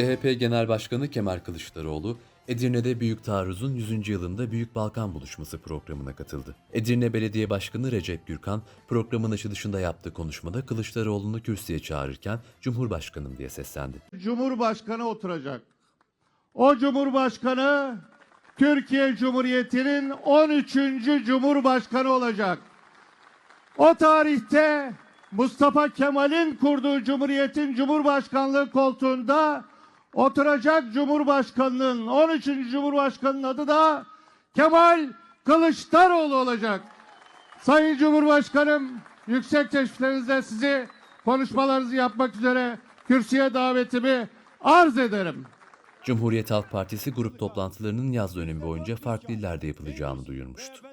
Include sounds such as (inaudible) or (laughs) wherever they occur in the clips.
CHP Genel Başkanı Kemal Kılıçdaroğlu, Edirne'de Büyük Taarruz'un 100. yılında Büyük Balkan Buluşması programına katıldı. Edirne Belediye Başkanı Recep Gürkan, programın açılışında yaptığı konuşmada Kılıçdaroğlu'nu kürsüye çağırırken Cumhurbaşkanım diye seslendi. Cumhurbaşkanı oturacak. O Cumhurbaşkanı Türkiye Cumhuriyeti'nin 13. Cumhurbaşkanı olacak. O tarihte Mustafa Kemal'in kurduğu Cumhuriyet'in Cumhurbaşkanlığı koltuğunda oturacak Cumhurbaşkanının 13. Cumhurbaşkanının adı da Kemal Kılıçdaroğlu olacak. Sayın Cumhurbaşkanım, yüksek teşriflerinizle sizi konuşmalarınızı yapmak üzere kürsüye davetimi arz ederim. Cumhuriyet Halk Partisi grup toplantılarının yaz dönemi boyunca farklı illerde yapılacağını duyurmuştu.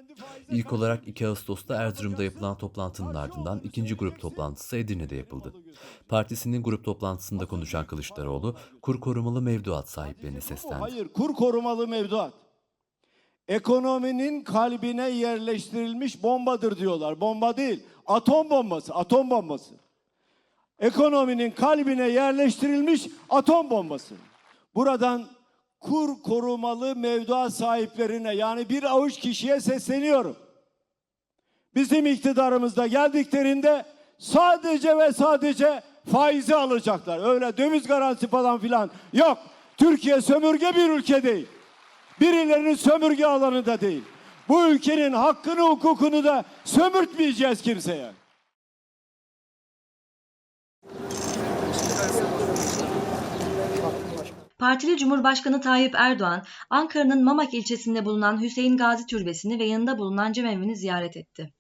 İlk olarak 2 Ağustos'ta Erzurum'da yapılan toplantının ardından ikinci grup toplantısı Edirne'de yapıldı. Partisinin grup toplantısında konuşan Kılıçdaroğlu, kur korumalı mevduat sahiplerine seslendi. Hayır, kur korumalı mevduat. Ekonominin kalbine yerleştirilmiş bombadır diyorlar. Bomba değil, atom bombası, atom bombası. Ekonominin kalbine yerleştirilmiş atom bombası. Buradan kur korumalı mevduat sahiplerine yani bir avuç kişiye sesleniyorum. Bizim iktidarımızda geldiklerinde sadece ve sadece faizi alacaklar. Öyle döviz garantisi falan filan yok. Türkiye sömürge bir ülke değil. Birilerinin sömürge alanı da değil. Bu ülkenin hakkını hukukunu da sömürtmeyeceğiz kimseye. Partili Cumhurbaşkanı Tayyip Erdoğan, Ankara'nın Mamak ilçesinde bulunan Hüseyin Gazi Türbesi'ni ve yanında bulunan cemevini ziyaret etti.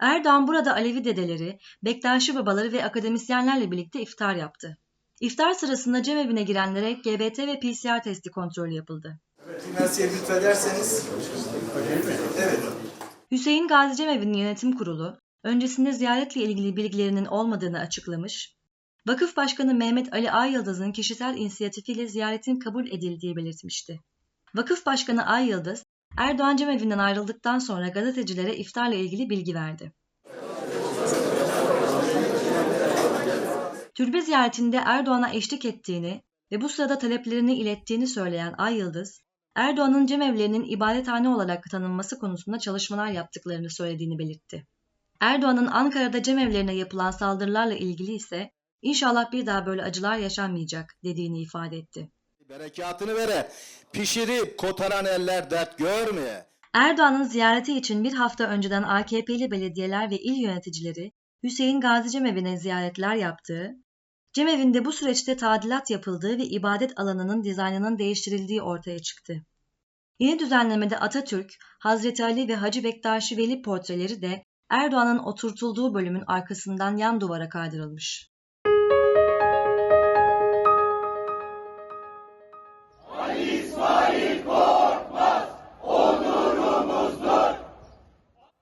Erdoğan burada Alevi dedeleri, Bektaşi babaları ve akademisyenlerle birlikte iftar yaptı. İftar sırasında cemevine girenlere GBT ve PCR testi kontrolü yapıldı. Lütfederseniz. Evet. Hüseyin Gazi Cemevi'nin yönetim kurulu, öncesinde ziyaretle ilgili bilgilerinin olmadığını açıklamış, Vakıf Başkanı Mehmet Ali Ayyıldız'ın kişisel inisiyatifiyle ziyaretin kabul edildiği belirtmişti. Vakıf Başkanı Ayyıldız, Erdoğan cemevinden ayrıldıktan sonra gazetecilere iftarla ilgili bilgi verdi. Türbe ziyaretinde Erdoğan'a eşlik ettiğini ve bu sırada taleplerini ilettiğini söyleyen Ayyıldız, Erdoğan'ın cemevlerinin ibadethane olarak tanınması konusunda çalışmalar yaptıklarını söylediğini belirtti. Erdoğan'ın Ankara'da cemevlerine yapılan saldırılarla ilgili ise İnşallah bir daha böyle acılar yaşanmayacak dediğini ifade etti. Berekatını vere. Pişirip kotaran eller dert görmeye. Erdoğan'ın ziyareti için bir hafta önceden AKP'li belediyeler ve il yöneticileri Hüseyin Gazi Cemevi'ne ziyaretler yaptığı, cemevinde bu süreçte tadilat yapıldığı ve ibadet alanının dizaynının değiştirildiği ortaya çıktı. Yeni düzenlemede Atatürk, Hazreti Ali ve Hacı Bektaşi Veli portreleri de Erdoğan'ın oturtulduğu bölümün arkasından yan duvara kaydırılmış.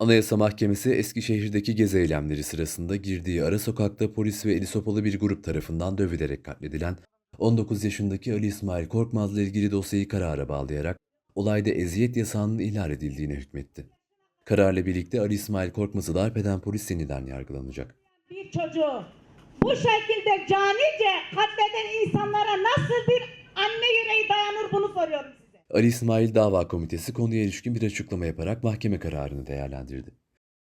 Anayasa Mahkemesi Eskişehir'deki gezi eylemleri sırasında girdiği ara sokakta polis ve eli sopalı bir grup tarafından dövülerek katledilen 19 yaşındaki Ali İsmail Korkmaz'la ilgili dosyayı karara bağlayarak olayda eziyet yasağının ihlal edildiğine hükmetti. Kararla birlikte Ali İsmail Korkmaz'ı darp eden polis yeniden yargılanacak. bir çocuğu bu şekilde canice katleden insanlara nasıl bir anne yüreği dayanır bunu soruyorum. Ali İsmail Dava Komitesi konuya ilişkin bir açıklama yaparak mahkeme kararını değerlendirdi.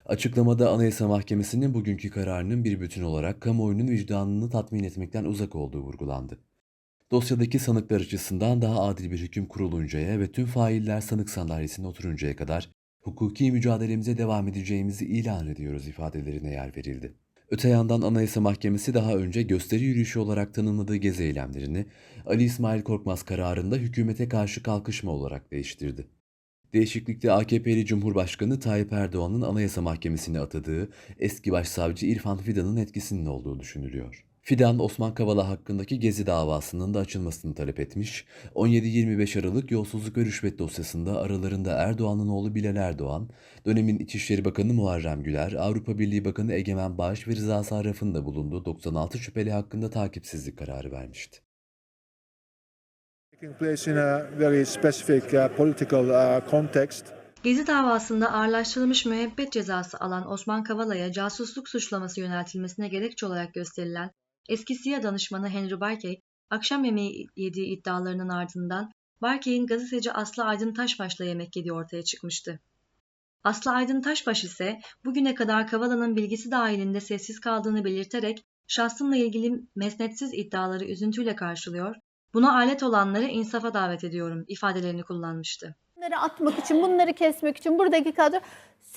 Açıklamada Anayasa Mahkemesi'nin bugünkü kararının bir bütün olarak kamuoyunun vicdanını tatmin etmekten uzak olduğu vurgulandı. Dosyadaki sanıklar açısından daha adil bir hüküm kuruluncaya ve tüm failler sanık sandalyesine oturuncaya kadar hukuki mücadelemize devam edeceğimizi ilan ediyoruz ifadelerine yer verildi. Öte yandan Anayasa Mahkemesi daha önce gösteri yürüyüşü olarak tanımladığı gezi eylemlerini Ali İsmail Korkmaz kararında hükümete karşı kalkışma olarak değiştirdi. Değişiklikte AKP'li Cumhurbaşkanı Tayyip Erdoğan'ın Anayasa Mahkemesi'ne atadığı eski başsavcı İrfan Fidan'ın etkisinin olduğu düşünülüyor. Fidan, Osman Kavala hakkındaki Gezi davasının da açılmasını talep etmiş, 17-25 Aralık yolsuzluk ve rüşvet dosyasında aralarında Erdoğan'ın oğlu Bilal Erdoğan, dönemin İçişleri Bakanı Muharrem Güler, Avrupa Birliği Bakanı Egemen Bağış ve Rıza Sarraf'ın da bulunduğu 96 şüpheli hakkında takipsizlik kararı vermişti. uh, uh. Gezi davasında ağırlaştırılmış müebbet cezası alan Osman Kavala'ya casusluk suçlaması yöneltilmesine gerekçe olarak gösterilen eski CIA danışmanı Henry Barkey, akşam yemeği yediği iddialarının ardından Barkey'in gazeteci Aslı Aydın Taşbaş'la yemek yediği ortaya çıkmıştı. Aslı Aydın Taşbaş ise bugüne kadar Kavala'nın bilgisi dahilinde sessiz kaldığını belirterek şahsımla ilgili mesnetsiz iddiaları üzüntüyle karşılıyor, buna alet olanları insafa davet ediyorum ifadelerini kullanmıştı. Bunları atmak için, bunları kesmek için buradaki kadro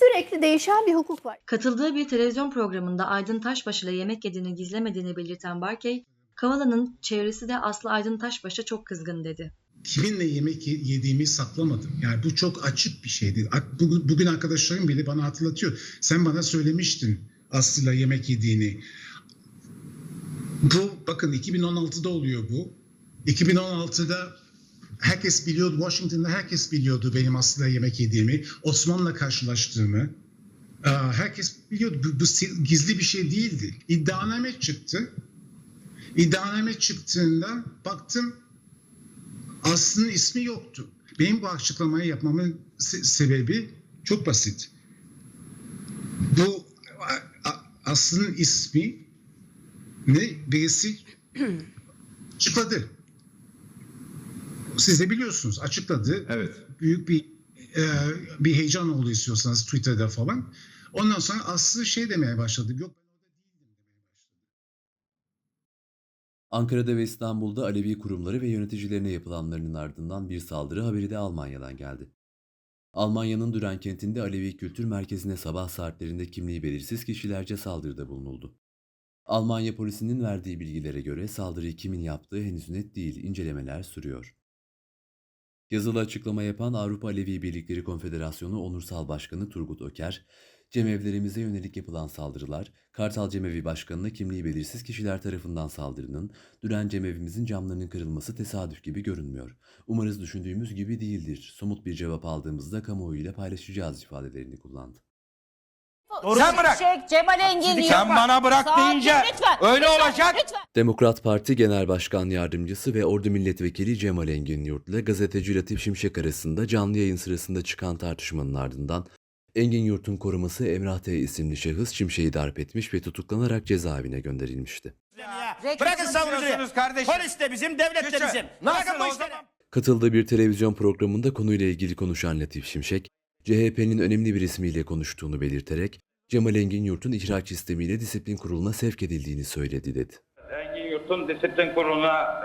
sürekli değişen bir hukuk var. Katıldığı bir televizyon programında Aydın Taşbaş ile yemek yediğini gizlemediğini belirten Barkey, Kavala'nın çevresi de Aslı Aydın Taşbaş'a çok kızgın dedi. kiminle yemek ye- yediğimi saklamadım. Yani bu çok açık bir şeydi. Bugün arkadaşlarım bile bana hatırlatıyor. Sen bana söylemiştin Aslı'yla yemek yediğini. Bu bakın 2016'da oluyor bu. 2016'da herkes biliyordu, Washington'da herkes biliyordu benim Aslı'yla yemek yediğimi, Osman'la karşılaştığımı. Aa, Herkes biliyordu. Bu, bu gizli bir şey değildi. İddianame çıktı. İddianame çıktığında baktım Aslı'nın ismi yoktu. Benim bu açıklamayı yapmamın se- sebebi çok basit. Bu Aslı'nın ismi ne birisi (clears throat) açıkladı. Siz de biliyorsunuz açıkladı. Evet. Büyük bir e, bir heyecan oldu istiyorsanız Twitter'da falan. Ondan sonra Aslı şey demeye başladı. Yok Ankara'da ve İstanbul'da Alevi kurumları ve yöneticilerine yapılanlarının ardından bir saldırı haberi de Almanya'dan geldi. Almanya'nın Düren kentinde Alevi Kültür Merkezi'ne sabah saatlerinde kimliği belirsiz kişilerce saldırıda bulunuldu. Almanya polisinin verdiği bilgilere göre saldırıyı kimin yaptığı henüz net değil, incelemeler sürüyor. Yazılı açıklama yapan Avrupa Alevi Birlikleri Konfederasyonu Onursal Başkanı Turgut Öker, Cemevlerimize yönelik yapılan saldırılar, Kartal Cemevi Başkanı'na kimliği belirsiz kişiler tarafından saldırının, Düren Cemevimizin camlarının kırılması tesadüf gibi görünmüyor. Umarız düşündüğümüz gibi değildir. Somut bir cevap aldığımızda kamuoyuyla paylaşacağız ifadelerini kullandı. Sen bırak. Şimşek, Cemal Engin Sen bana bırak deyince öyle olacak. Demokrat Parti Genel Başkan Yardımcısı ve Ordu Milletvekili Cemal Engin Yurt ile gazeteci Latif Şimşek arasında canlı yayın sırasında çıkan tartışmanın ardından Engin Yurt'un koruması Emrah T. isimli şahıs Şimşek'i darp etmiş ve tutuklanarak cezaevine gönderilmişti. Bırakın savunucuyu. Polis de bizim, devlet de bizim. Nasıl Bırakın bu işleri. Katıldığı bir televizyon programında konuyla ilgili konuşan Latif Şimşek, CHP'nin önemli bir ismiyle konuştuğunu belirterek Cemal Engin Yurt'un ihraç istemiyle disiplin kuruluna sevk edildiğini söyledi dedi. Engin Yurt'un disiplin kuruluna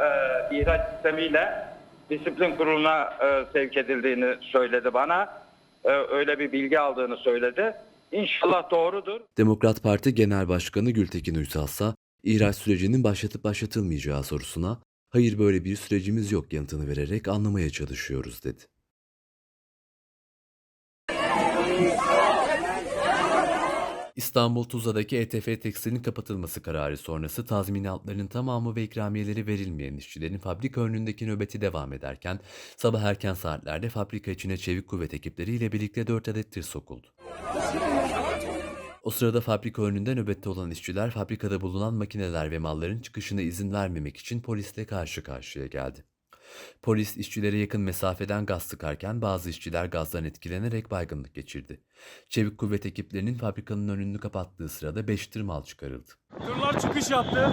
e, ihraç sistemiyle disiplin kuruluna e, sevk edildiğini söyledi bana. E, öyle bir bilgi aldığını söyledi. İnşallah doğrudur. Demokrat Parti Genel Başkanı Gültekin Uysal ise ihraç sürecinin başlatıp başlatılmayacağı sorusuna hayır böyle bir sürecimiz yok yanıtını vererek anlamaya çalışıyoruz dedi. İstanbul Tuzla'daki ETF tekstilin kapatılması kararı sonrası tazminatlarının tamamı ve ikramiyeleri verilmeyen işçilerin fabrika önündeki nöbeti devam ederken sabah erken saatlerde fabrika içine çevik kuvvet ekipleriyle birlikte 4 adet tır sokuldu. O sırada fabrika önünde nöbette olan işçiler fabrikada bulunan makineler ve malların çıkışına izin vermemek için polisle karşı karşıya geldi. Polis işçilere yakın mesafeden gaz sıkarken bazı işçiler gazdan etkilenerek baygınlık geçirdi. Çevik kuvvet ekiplerinin fabrikanın önünü kapattığı sırada 5 tır mal çıkarıldı. Tırlar çıkış yaptı.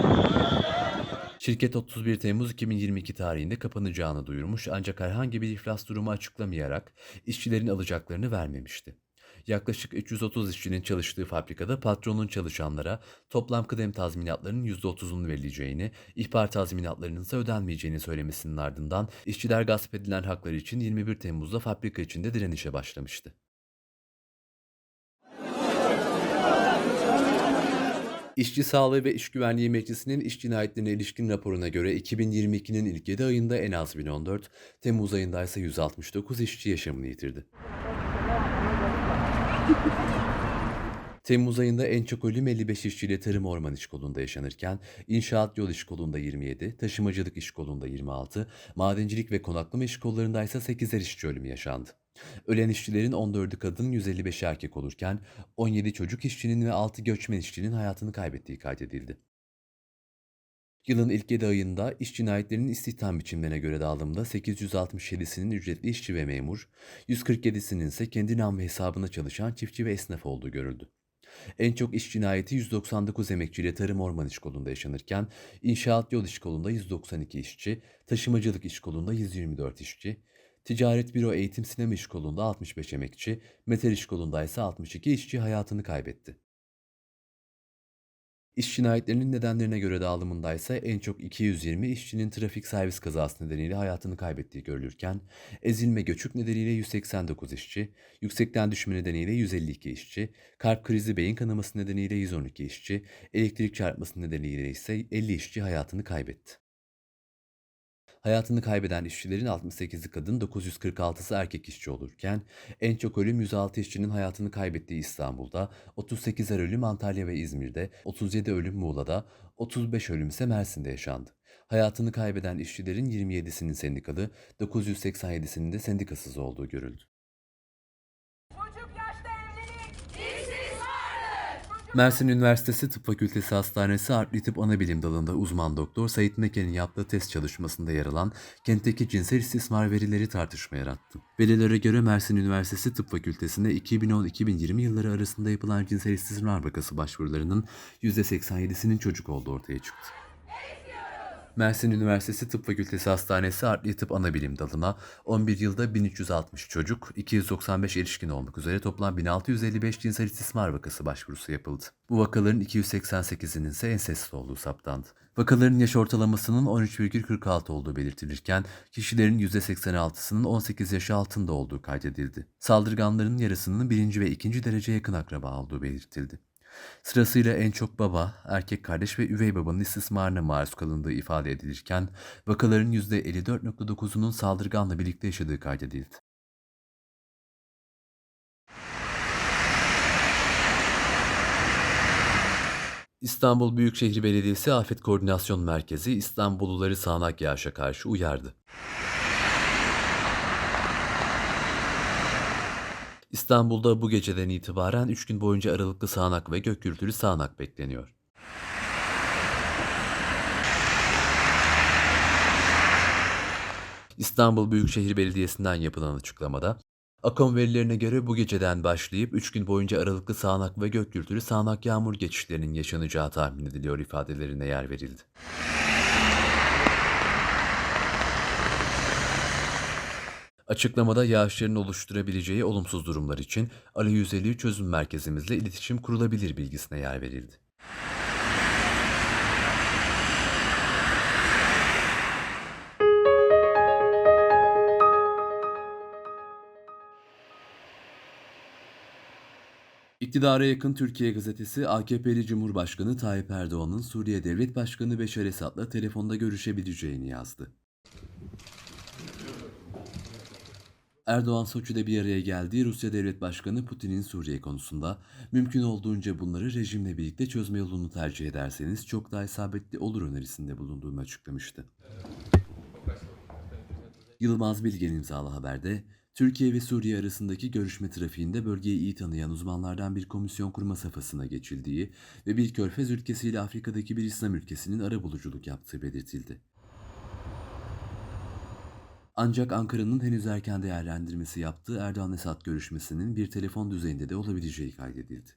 Şirket 31 Temmuz 2022 tarihinde kapanacağını duyurmuş ancak herhangi bir iflas durumu açıklamayarak işçilerin alacaklarını vermemişti. Yaklaşık 330 işçinin çalıştığı fabrikada patronun çalışanlara toplam kıdem tazminatlarının %30'unu verileceğini, ihbar tazminatlarının ise ödenmeyeceğini söylemesinin ardından işçiler gasp edilen hakları için 21 Temmuz'da fabrika içinde direnişe başlamıştı. İşçi Sağlığı ve İş Güvenliği Meclisi'nin iş cinayetlerine ilişkin raporuna göre 2022'nin ilk 7 ayında en az 1014, Temmuz ayında ise 169 işçi yaşamını yitirdi. (laughs) Temmuz ayında en çok ölüm 55 işçiyle tarım orman iş kolunda yaşanırken, inşaat yol iş kolunda 27, taşımacılık iş kolunda 26, madencilik ve konaklama iş kollarında ise 8'er işçi ölümü yaşandı. Ölen işçilerin 14'ü kadın, 155 erkek olurken 17 çocuk işçinin ve 6 göçmen işçinin hayatını kaybettiği kaydedildi. Yılın ilk 7 ayında iş cinayetlerinin istihdam biçimlerine göre dağılımda 867'sinin ücretli işçi ve memur, 147'sinin ise kendi nam ve hesabına çalışan çiftçi ve esnaf olduğu görüldü. En çok iş cinayeti 199 emekçiyle tarım orman iş kolunda yaşanırken, inşaat yol iş kolunda 192 işçi, taşımacılık iş kolunda 124 işçi, ticaret büro eğitim sinema iş kolunda 65 emekçi, metal iş kolunda ise 62 işçi hayatını kaybetti. İş cinayetlerinin nedenlerine göre dağılımında ise en çok 220 işçinin trafik servis kazası nedeniyle hayatını kaybettiği görülürken, ezilme göçük nedeniyle 189 işçi, yüksekten düşme nedeniyle 152 işçi, kalp krizi beyin kanaması nedeniyle 112 işçi, elektrik çarpması nedeniyle ise 50 işçi hayatını kaybetti. Hayatını kaybeden işçilerin 68'i kadın, 946'sı erkek işçi olurken en çok ölüm 106 işçinin hayatını kaybettiği İstanbul'da, 38'er ölüm Antalya ve İzmir'de, 37 ölüm Muğla'da, 35 ölüm ise Mersin'de yaşandı. Hayatını kaybeden işçilerin 27'sinin sendikalı, 987'sinin de sendikasız olduğu görüldü. Mersin Üniversitesi Tıp Fakültesi Hastanesi Adli Tıp Anabilim Dalı'nda uzman doktor Sait Meken'in yaptığı test çalışmasında yer alan kentteki cinsel istismar verileri tartışma yarattı. Verilere göre Mersin Üniversitesi Tıp Fakültesi'nde 2010-2020 yılları arasında yapılan cinsel istismar vakası başvurularının %87'sinin çocuk olduğu ortaya çıktı. Mersin Üniversitesi Tıp Fakültesi Hastanesi Adli Tıp Anabilim Dalı'na 11 yılda 1360 çocuk, 295 erişkin olmak üzere toplam 1655 cinsel istismar vakası başvurusu yapıldı. Bu vakaların 288'inin ise ensest olduğu saptandı. Vakaların yaş ortalamasının 13,46 olduğu belirtilirken kişilerin %86'sının 18 yaş altında olduğu kaydedildi. Saldırganların yarısının birinci ve ikinci derece yakın akraba olduğu belirtildi. Sırasıyla en çok baba, erkek kardeş ve üvey babanın istismarına maruz kalındığı ifade edilirken vakaların %54.9'unun saldırganla birlikte yaşadığı kaydedildi. İstanbul Büyükşehir Belediyesi Afet Koordinasyon Merkezi İstanbulluları sağanak yağışa karşı uyardı. İstanbul'da bu geceden itibaren 3 gün boyunca aralıklı sağanak ve gök gürültülü sağanak bekleniyor. İstanbul Büyükşehir Belediyesi'nden yapılan açıklamada, Akom verilerine göre bu geceden başlayıp 3 gün boyunca aralıklı sağanak ve gök gürültülü sağanak yağmur geçişlerinin yaşanacağı tahmin ediliyor ifadelerine yer verildi. Açıklamada yağışların oluşturabileceği olumsuz durumlar için Ali 153 çözüm merkezimizle iletişim kurulabilir bilgisine yer verildi. İktidara yakın Türkiye gazetesi AKP'li Cumhurbaşkanı Tayyip Erdoğan'ın Suriye Devlet Başkanı Beşar Esad'la telefonda görüşebileceğini yazdı. Erdoğan Soçi'de bir araya geldiği Rusya Devlet Başkanı Putin'in Suriye konusunda mümkün olduğunca bunları rejimle birlikte çözme yolunu tercih ederseniz çok daha isabetli olur önerisinde bulunduğunu açıklamıştı. Yılmaz Bilgen imzalı haberde Türkiye ve Suriye arasındaki görüşme trafiğinde bölgeyi iyi tanıyan uzmanlardan bir komisyon kurma safhasına geçildiği ve bir körfez ülkesiyle Afrika'daki bir İslam ülkesinin arabuluculuk yaptığı belirtildi. Ancak Ankara'nın henüz erken değerlendirmesi yaptığı Erdoğan-Esad görüşmesinin bir telefon düzeyinde de olabileceği kaydedildi.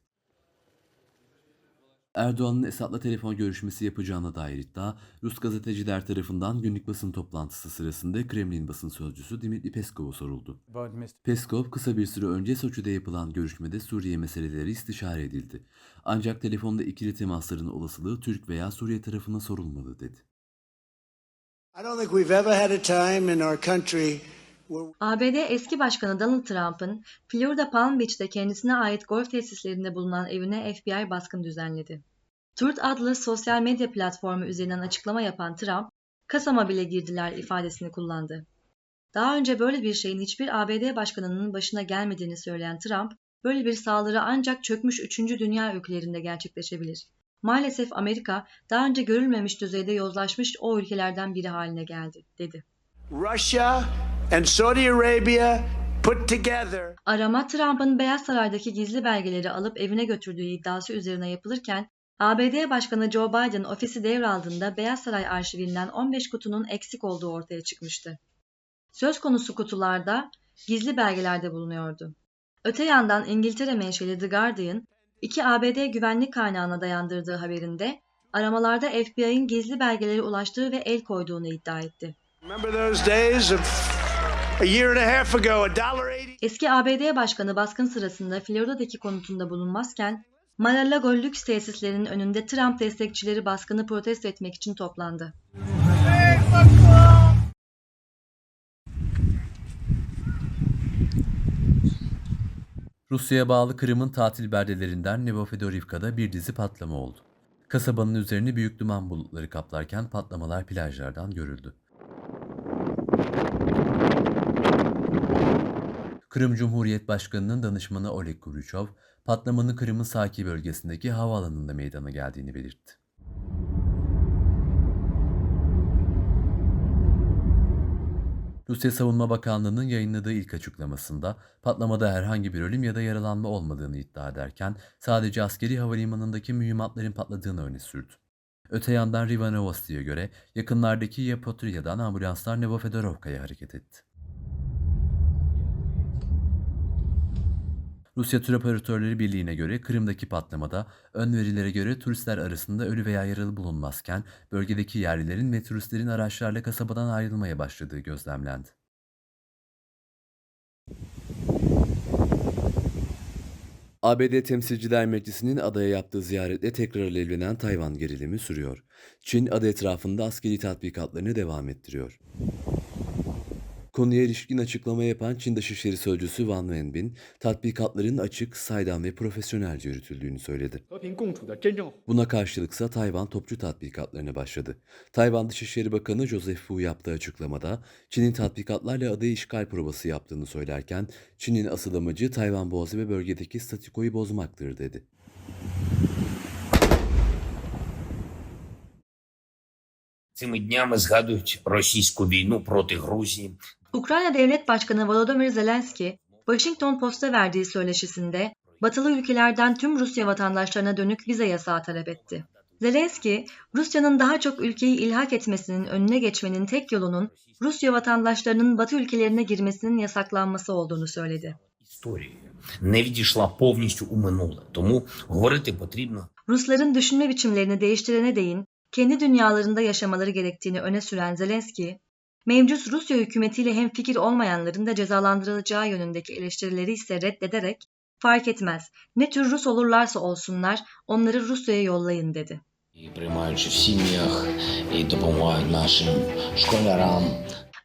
Erdoğan'ın Esad'la telefon görüşmesi yapacağına dair iddia, Rus gazeteciler tarafından günlük basın toplantısı sırasında Kremlin basın sözcüsü Dimitri Peskov'a soruldu. Peskov, kısa bir süre önce Soçi'de yapılan görüşmede Suriye meseleleri istişare edildi. Ancak telefonda ikili temasların olasılığı Türk veya Suriye tarafına sorulmalı dedi. ABD eski başkanı Donald Trump'ın Florida Palm Beach'te kendisine ait golf tesislerinde bulunan evine FBI baskın düzenledi. Truth adlı sosyal medya platformu üzerinden açıklama yapan Trump, kasama bile girdiler ifadesini kullandı. Daha önce böyle bir şeyin hiçbir ABD başkanının başına gelmediğini söyleyen Trump, böyle bir saldırı ancak çökmüş 3. dünya ülkelerinde gerçekleşebilir. Maalesef Amerika daha önce görülmemiş düzeyde yozlaşmış o ülkelerden biri haline geldi, dedi. Russia and Saudi Arabia put together. Arama Trump'ın Beyaz Saray'daki gizli belgeleri alıp evine götürdüğü iddiası üzerine yapılırken, ABD Başkanı Joe Biden ofisi devraldığında Beyaz Saray arşivinden 15 kutunun eksik olduğu ortaya çıkmıştı. Söz konusu kutularda gizli belgelerde bulunuyordu. Öte yandan İngiltere menşeli The Guardian, iki ABD güvenlik kaynağına dayandırdığı haberinde aramalarda FBI'nin gizli belgelere ulaştığı ve el koyduğunu iddia etti. Eski ABD Başkanı baskın sırasında Florida'daki konutunda bulunmazken Mar-a-Lago lüks tesislerinin önünde Trump destekçileri baskını protesto etmek için toplandı. Rusya'ya bağlı Kırım'ın tatil beldelerinden Nevofedorivka'da bir dizi patlama oldu. Kasabanın üzerini büyük duman bulutları kaplarken patlamalar plajlardan görüldü. Kırım Cumhuriyet Başkanı'nın danışmanı Oleg Kurychov, patlamanın Kırım'ın Saki bölgesindeki havaalanında meydana geldiğini belirtti. Rusya Savunma Bakanlığı'nın yayınladığı ilk açıklamasında patlamada herhangi bir ölüm ya da yaralanma olmadığını iddia ederken sadece askeri havalimanındaki mühimmatların patladığını öne sürdü. Öte yandan Riva Novosti'ye göre yakınlardaki Yapotrya'dan ambulanslar Nevofedorovka'ya hareket etti. Rusya Tur Operatörleri Birliği'ne göre Kırım'daki patlamada ön verilere göre turistler arasında ölü veya yaralı bulunmazken bölgedeki yerlilerin ve turistlerin araçlarla kasabadan ayrılmaya başladığı gözlemlendi. ABD Temsilciler Meclisi'nin adaya yaptığı ziyaretle tekrar alevlenen Tayvan gerilimi sürüyor. Çin ada etrafında askeri tatbikatlarını devam ettiriyor. Konuya ilişkin açıklama yapan Çin Dışişleri Sözcüsü Wang Wenbin, tatbikatların açık, saydam ve profesyonelce yürütüldüğünü söyledi. Buna karşılıksa Tayvan topçu tatbikatlarına başladı. Tayvan Dışişleri Bakanı Joseph Wu yaptığı açıklamada Çin'in tatbikatlarla adayı işgal provası yaptığını söylerken Çin'in asıl amacı Tayvan Boğazı ve bölgedeki statikoyu bozmaktır dedi. Цими днями згадують російську війну проти Грузії. Ukrayna Devlet Başkanı Volodymyr Zelenski, Washington Post'a verdiği söyleşisinde batılı ülkelerden tüm Rusya vatandaşlarına dönük vize yasağı talep etti. Zelenski, Rusya'nın daha çok ülkeyi ilhak etmesinin önüne geçmenin tek yolunun Rusya vatandaşlarının Batı ülkelerine girmesinin yasaklanması olduğunu söyledi. Rusların düşünme biçimlerini değiştirene değin kendi dünyalarında yaşamaları gerektiğini öne süren Zelenski, Mevcut Rusya hükümetiyle hemfikir olmayanların da cezalandırılacağı yönündeki eleştirileri ise reddederek fark etmez ne tür Rus olurlarsa olsunlar onları Rusya'ya yollayın dedi.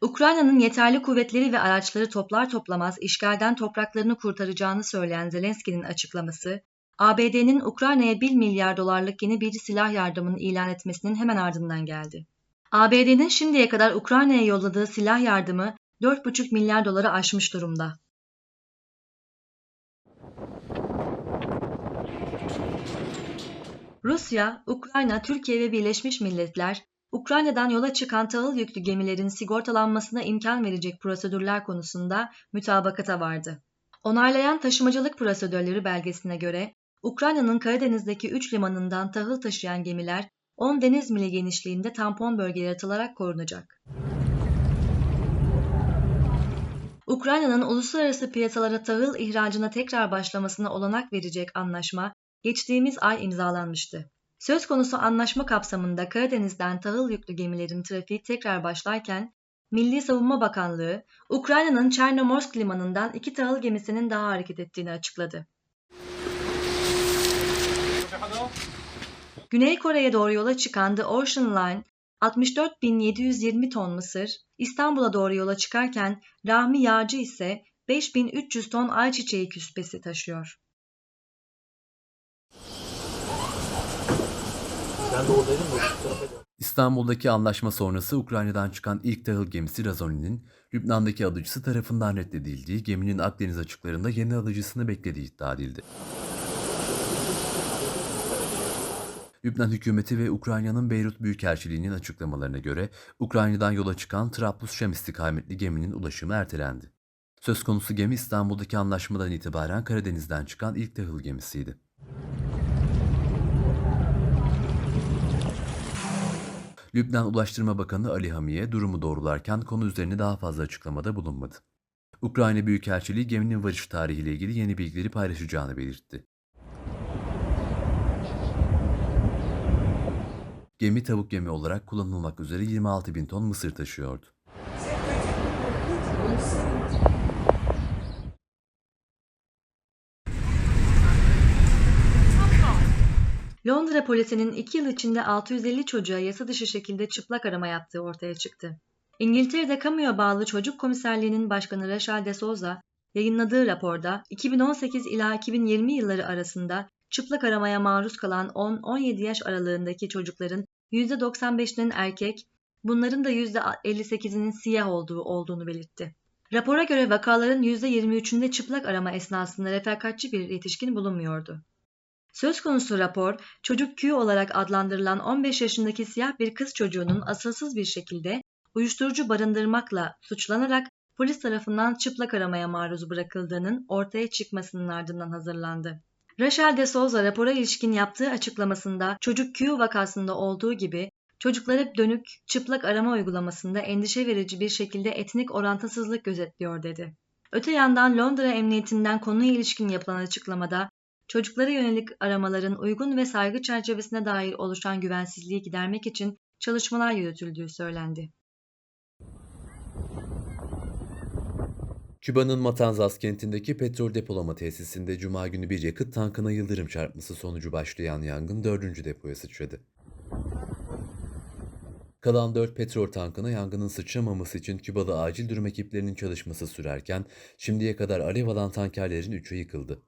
Ukrayna'nın yeterli kuvvetleri ve araçları toplar toplamaz işgalden topraklarını kurtaracağını söyleyen Zelenski'nin açıklaması, ABD'nin Ukrayna'ya 1 milyar dolarlık yeni bir silah yardımını ilan etmesinin hemen ardından geldi. ABD'nin şimdiye kadar Ukrayna'ya yolladığı silah yardımı 4,5 milyar doları aşmış durumda. Rusya, Ukrayna, Türkiye ve Birleşmiş Milletler, Ukrayna'dan yola çıkan tahıl yüklü gemilerin sigortalanmasına imkan verecek prosedürler konusunda mütabakata vardı. Onaylayan taşımacılık prosedürleri belgesine göre Ukrayna'nın Karadeniz'deki 3 limanından tahıl taşıyan gemiler 10 deniz mili genişliğinde tampon bölge yaratılarak korunacak. Ukrayna'nın uluslararası piyasalara tahıl ihracına tekrar başlamasına olanak verecek anlaşma geçtiğimiz ay imzalanmıştı. Söz konusu anlaşma kapsamında Karadeniz'den tahıl yüklü gemilerin trafiği tekrar başlarken Milli Savunma Bakanlığı, Ukrayna'nın Çernomorsk limanından iki tahıl gemisinin daha hareket ettiğini açıkladı. Güney Kore'ye doğru yola çıkan The Ocean Line, 64.720 ton mısır, İstanbul'a doğru yola çıkarken Rahmi Yağcı ise 5.300 ton ayçiçeği küspesi taşıyor. İstanbul'daki anlaşma sonrası Ukrayna'dan çıkan ilk tahıl gemisi Razoni'nin Lübnan'daki alıcısı tarafından reddedildiği geminin Akdeniz açıklarında yeni alıcısını beklediği iddia edildi. Lübnan hükümeti ve Ukrayna'nın Beyrut Büyükelçiliği'nin açıklamalarına göre Ukrayna'dan yola çıkan Trablus-Şam istikametli geminin ulaşımı ertelendi. Söz konusu gemi İstanbul'daki anlaşmadan itibaren Karadeniz'den çıkan ilk tahıl gemisiydi. Lübnan Ulaştırma Bakanı Ali Hamiye durumu doğrularken konu üzerine daha fazla açıklamada bulunmadı. Ukrayna Büyükelçiliği geminin varış tarihiyle ilgili yeni bilgileri paylaşacağını belirtti. Gemi tavuk gemi olarak kullanılmak üzere 26 bin ton mısır taşıyordu. Londra polisinin 2 yıl içinde 650 çocuğa yasa dışı şekilde çıplak arama yaptığı ortaya çıktı. İngiltere'de kamuya bağlı Çocuk Komiserliği'nin başkanı Rachel de Souza, yayınladığı raporda 2018 ila 2020 yılları arasında çıplak aramaya maruz kalan 10-17 yaş aralığındaki çocukların %95'inin erkek, bunların da %58'inin siyah olduğu olduğunu belirtti. Rapora göre vakaların %23'ünde çıplak arama esnasında refakatçi bir yetişkin bulunmuyordu. Söz konusu rapor, çocuk Q olarak adlandırılan 15 yaşındaki siyah bir kız çocuğunun asılsız bir şekilde uyuşturucu barındırmakla suçlanarak polis tarafından çıplak aramaya maruz bırakıldığının ortaya çıkmasının ardından hazırlandı. Rachel de Souza rapora ilişkin yaptığı açıklamasında çocuk Q vakasında olduğu gibi çocuklara dönük çıplak arama uygulamasında endişe verici bir şekilde etnik orantısızlık gözetliyor dedi. Öte yandan Londra Emniyetinden konuya ilişkin yapılan açıklamada çocuklara yönelik aramaların uygun ve saygı çerçevesine dair oluşan güvensizliği gidermek için çalışmalar yürütüldüğü söylendi. Küba'nın Matanzas kentindeki petrol depolama tesisinde cuma günü bir yakıt tankına yıldırım çarpması sonucu başlayan yangın dördüncü depoya sıçradı. Kalan 4 petrol tankına yangının sıçramaması için Küba'da acil durum ekiplerinin çalışması sürerken şimdiye kadar alev alan tankerlerin 3'ü yıkıldı.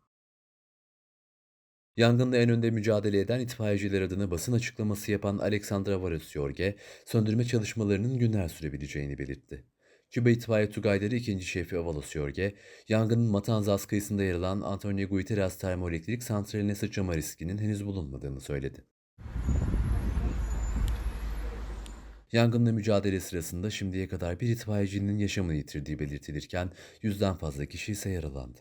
Yangınla en önde mücadele eden itfaiyeciler adına basın açıklaması yapan Alexandra Varosyorge, söndürme çalışmalarının günler sürebileceğini belirtti. Küba İtfaiye Tugayları 2. Şefi Avalosyorge, yangının Matanzas kıyısında yer alan Antonio Guterres Termoelektrik Santrali'ne sıçrama riskinin henüz bulunmadığını söyledi. Yangınla mücadele sırasında şimdiye kadar bir itfaiyecinin yaşamını yitirdiği belirtilirken yüzden fazla kişi ise yaralandı.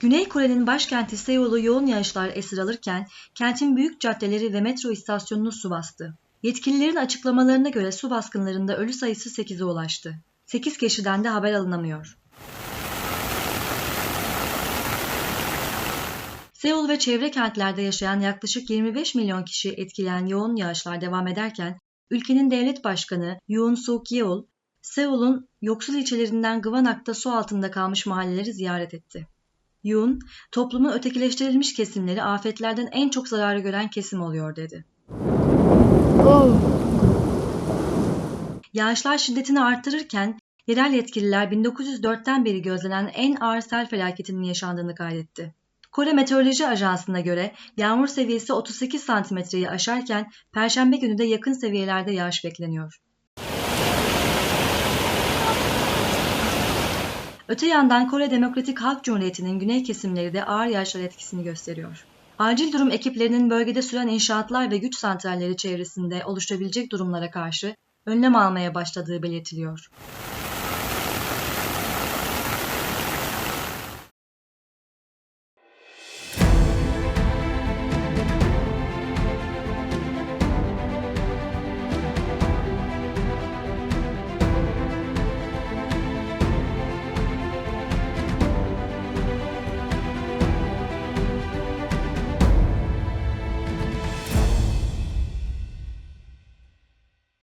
Güney Kore'nin başkenti Seul'u yoğun yağışlar esir alırken kentin büyük caddeleri ve metro istasyonunu su bastı. Yetkililerin açıklamalarına göre su baskınlarında ölü sayısı 8'e ulaştı. 8 kişiden de haber alınamıyor. Seul ve çevre kentlerde yaşayan yaklaşık 25 milyon kişi etkileyen yoğun yağışlar devam ederken, ülkenin devlet başkanı Yoon Suk Yeol, Seul'un yoksul ilçelerinden Gwanak'ta su altında kalmış mahalleleri ziyaret etti. Yoon, toplumun ötekileştirilmiş kesimleri afetlerden en çok zararı gören kesim oluyor dedi. Yağışlar şiddetini arttırırken yerel yetkililer 1904'ten beri gözlenen en ağır sel felaketinin yaşandığını kaydetti. Kore Meteoroloji Ajansı'na göre yağmur seviyesi 38 santimetreyi aşarken Perşembe günü de yakın seviyelerde yağış bekleniyor. Öte yandan Kore Demokratik Halk Cumhuriyeti'nin güney kesimleri de ağır yağışlar etkisini gösteriyor. Acil durum ekiplerinin bölgede süren inşaatlar ve güç santralleri çevresinde oluşabilecek durumlara karşı önlem almaya başladığı belirtiliyor.